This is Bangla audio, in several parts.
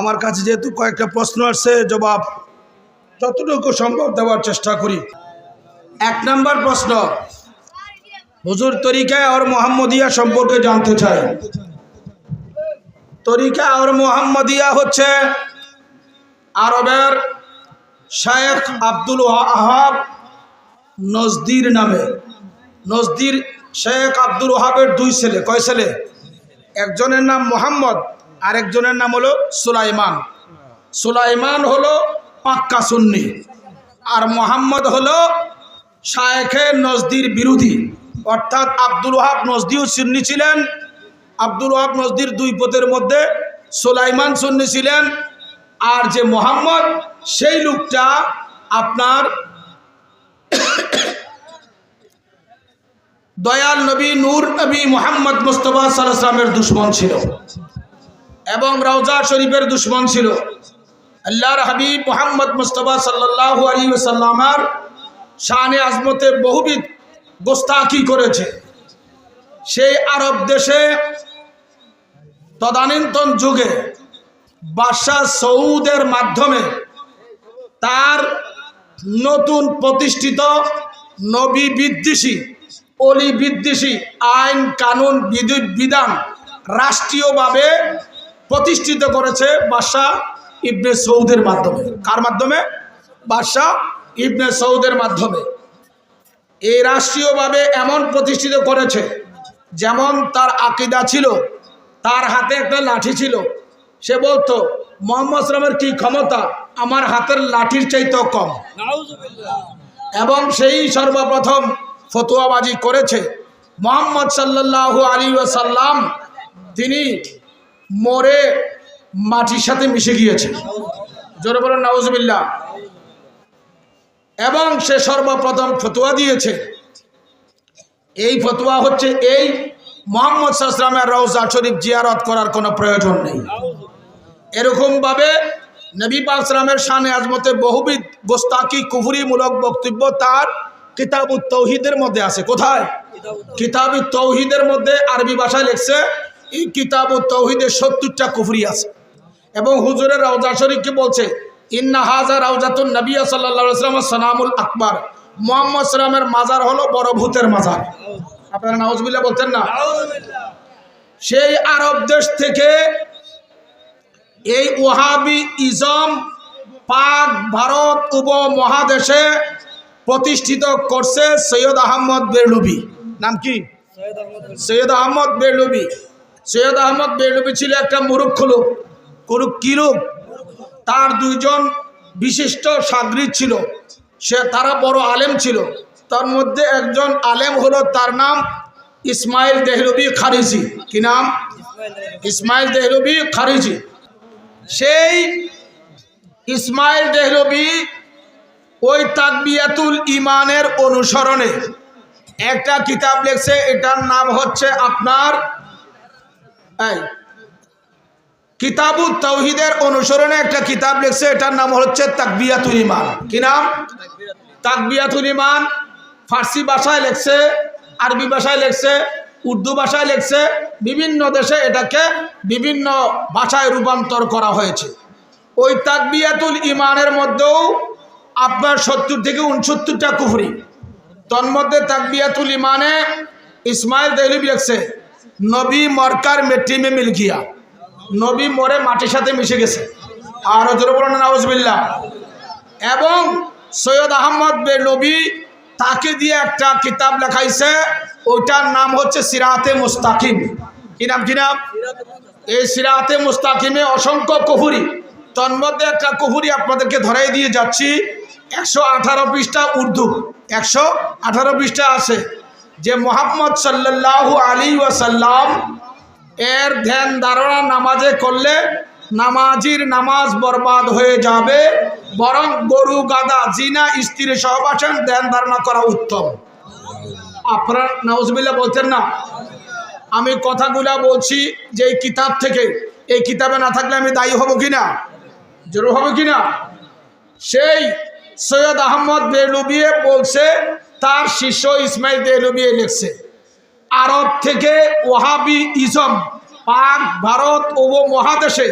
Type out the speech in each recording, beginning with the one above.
আমার কাছে যেহেতু কয়েকটা প্রশ্ন আসছে, জবাব যতটুকু সম্ভব দেওয়ার চেষ্টা করি। এক নম্বর প্রশ্ন, হুজুর তরিকায় আর মোহাম্মদিয়া সম্পর্কে জানতে চাই। তরিকা আর মোহাম্মদিয়া হচ্ছে আরবের শায়েখ আব্দুল আহাব নজদির নামে। নজদির শেখ আব্দুল ওহাবের দুই ছেলে, কয় ছেলে? একজনের নাম মোহাম্মদ আরেকজনের নাম হলো সুলাইমান। সুলাইমান হলো পাক্কা সুন্নি। আর মোহাম্মদ হলো শায়েখে নজদির বিরোধী। অর্থাৎ আব্দুল ওহাব নজদিও সুন্নি ছিলেন। আব্দুল ওহাব নজদির দুই পথের মধ্যে সুলাইমান সুন্নি ছিলেন। আর যে মোহাম্মদ, সেই লোকটা আপনার দয়াল নবী, নূর নবী মোহাম্মদ মুস্তফা সাল্লাহ সাল্লামের দুশ্মন ছিল। এবং রওজা শরীফের দুশ্মন ছিল। আল্লাহর হাবিব মোহাম্মদ মুস্তফা সাল্লাহ আলী সাল্লামার শানে আজমতে বহুবিধ গোস্তাকি করেছে। সেই আরব দেশে তদানীন্তন যুগে বাদশাহ সৌদের মাধ্যমে তার নতুন প্রতিষ্ঠিত নবী বিদ্বেষী, অলি বিদ্বেষী, আইন কানুন বিধি বিধান রাষ্ট্রীয়ভাবে প্রতিষ্ঠিত করেছে বাদশাহ ইবনে সৌদের মাধ্যমে। কার মাধ্যমে? বাদশাহ ইবনে সৌদের মাধ্যমে। এই রাষ্ট্রীয়ভাবে এমন প্রতিষ্ঠিত করেছে যেমন তার আকিদা ছিল তার হাতে একটা লাঠি ছিল। সে বলতো মোহাম্মদ সালামের কি ক্ষমতা? আমার হাতের লাঠির চাইতেও কম। এবং সেই সর্বপ্রথম ফতুয়াবাজি করেছে। মোহাম্মদ সাল্লাল্লাহু আলী সাল্লাম তিনি মরে মাটির সাথে মিশে গিয়েছে। জোরে বলেন নাউজবিল্লা এবং সে সর্বপ্রথম ফতুয়া দিয়েছে। এই ফতুয়া হচ্ছে এই মোহাম্মদ সাল্লামের রওজা শরীফ জিয়ারত করার কোনো প্রয়োজন নেই। এরকমভাবে নবী পাকসালামের শানে আজমতে বহুবিধ গোস্তাকি কুফুরিমূলক বক্তব্য তার কিতাব তৌহিদের মধ্যে আছে। কোথায়? কিতাব তৌহিদের মধ্যে আরবি ভাষায় লেখছে এই কিতাব ও তৌহিদের সত্তরটা কুফরি আছে। এবং হুজুরের রওজা শরীফকে বলছে, ইন্না হাজা রাউজাতুন নবিয়া সাল্লাহ সাল্লাম আকবর। মোহাম্মদ সালামের মাজার হলো বড় ভূতের মাজার। আপনারা নাউজবিল্লা বলতেন না? সেই আরব দেশ থেকে এই ওহাবি ইজম পাক ভারত উপমহাদেশে প্রতিষ্ঠিত করছে সৈয়দ আহমদ বেরলুবি। নাম কি? সৈয়দ আহমদ বেরলুবি। সৈয়দ আহমদ বেরলুবি ছিল একটা মুরুক্ষ লোক কোনো কি লোক। তার দুইজন বিশিষ্ট সাগরিদ ছিল। সে তারা বড় আলেম ছিল। তার মধ্যে একজন আলেম হলো তার নাম ইসমাইল দেহলবি খারিজি। কি নাম? ইসমাইল দেহলবি খারিজি। সেই ইসমাইল দেহলবি ওই তাকবিয়াতুল ইমানের অনুসরণে একটা কিতাব লেখছে, এটার নাম হচ্ছে আপনার এই, কিতাবুত তৌহিদের অনুসরণে একটা কিতাব লিখছে, এটার নাম হচ্ছে তাকবিয়াতুল ইমান কি নাম? তাকবিয়াতুল ইমান ফার্সি ভাষায় লেখছে, আরবি ভাষায় লেখছে, উর্দু ভাষায় লেখছে, বিভিন্ন দেশে এটাকে বিভিন্ন ভাষায় রূপান্তর করা হয়েছে। ওই তাকবিয়াতুল ইমানের মধ্যেও আপনার সত্তর থেকে উনসত্তরটা কুফরি। তন্মধ্যে তাকবিয়াতুল ইমানে ইসমাইল দেলিব লেখছে নবী মরকার মেট্রি মে মিল গিয়া। নবী মরে মাটির সাথে মিশে গেছে। আর জোর বলেন এবং সৈয়দ আহমদ বেলবি তাকে দিয়ে একটা কিতাব লেখাইছে, ওইটার নাম হচ্ছে সিরাতে মুস্তাকিম। কি নাম কি নাম? এই সিরাতে মুস্তাকিমে অসংখ্য কুহুরি তন্মধ্যে একটা কুহুরি আপনাদেরকে ধরাই দিয়ে যাচ্ছি। একশো আঠারো পৃষ্ঠা উর্দু। একশো আঠারো পৃষ্ঠা আছে। যে মোহাম্মদ সাল্লাল্লাহু আলী ওয়াসাল্লাম এর ধ্যান ধারণা নামাজে করলে নামাজির নামাজ বরবাদ হয়ে যাবে, বরং গরু গাদা জিনা, স্ত্রী সহবাসন ধ্যান ধারণা করা উত্তম। আপনার নওয়াজবিল্লা বলছেন না? আমি কথাগুলা বলছি যে কিতাব থেকে, এই কিতাবে না থাকলে আমি দায়ী হব কিনা? জরুর হবে কিনা? সেই সৈয়দ আহমদ বেলুবিয়ে বলছে তার শিষ্য ইসমাইল বেলুবিয়ে লিখছে। আরব থেকে ওহাবি ইজম পাক ভারত ও উপমহাদেশে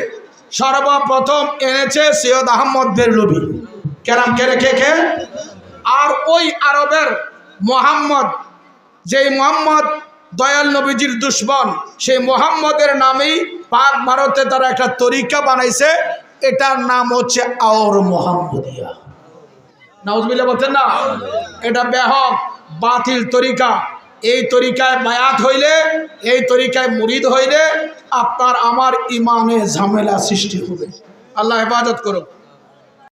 সর্বপ্রথম এনেছে সৈয়দ আহমদ বেরলবি কেরাম কে রেখে কে? আর ওই আরবের মোহাম্মদ, যেই মোহাম্মদ দয়াল নবীজির দুশ্মন, সেই মোহাম্মদের নামেই পাক ভারতে তারা একটা তরিকা বানাইছে। এটার নাম হচ্ছে আওর মোহাম্মদিয়া। নাউজবিল্লা বলছেন না। এটা ব্যাহক বাতিল তরিকা। এই তরিকায় বায়াত হইলে, এই তরিকায় মুরিদ হইলে আপনার, আমার ইমানে ঝামেলা সৃষ্টি হবে। আল্লাহ হেফাজত করুক।